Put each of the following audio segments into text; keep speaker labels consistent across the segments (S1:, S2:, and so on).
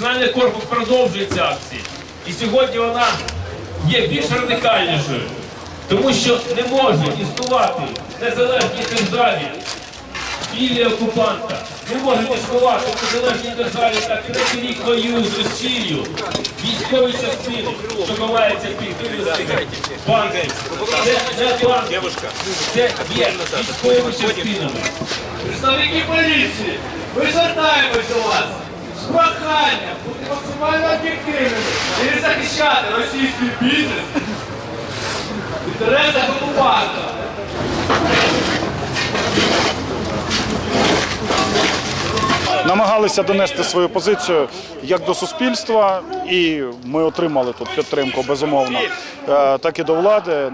S1: Національний корпус продовжує ці акції. І сьогодні вона є більш радикальнішою, тому що не може існувати незалежній державі білі окупанта. Не може існувати в незалежній державі, так третій рік воюють з Росією. Військові частини, що ховаються під банків. Це не це є військовими частинами.
S2: Представники поліції, ми звертаємось до вас з бути максимально об'єктивними і захищати російський бізнес в інтересах окупанта.
S3: намагалися донести свою позицію як до суспільства, і ми отримали тут підтримку безумовно, е, так і до влади.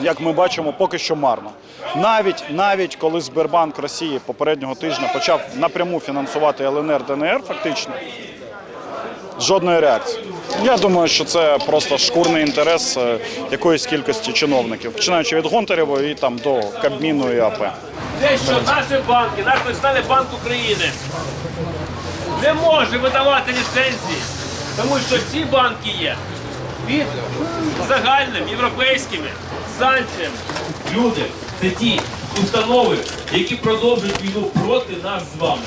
S3: Як ми бачимо, поки що марно. Навіть навіть коли Сбербанк Росії попереднього тижня почав напряму фінансувати ЛНР ДНР, фактично жодної реакції. Я думаю, що це просто шкурний інтерес е, якоїсь кількості чиновників, починаючи від Гонтарєва і там до Кабміну і АП.
S1: те, що наші банки, наш Національний банк України не може видавати ліцензії, тому що ці банки є під загальними європейськими санкціями. Люди це ті установи, які продовжують війну проти нас з вами.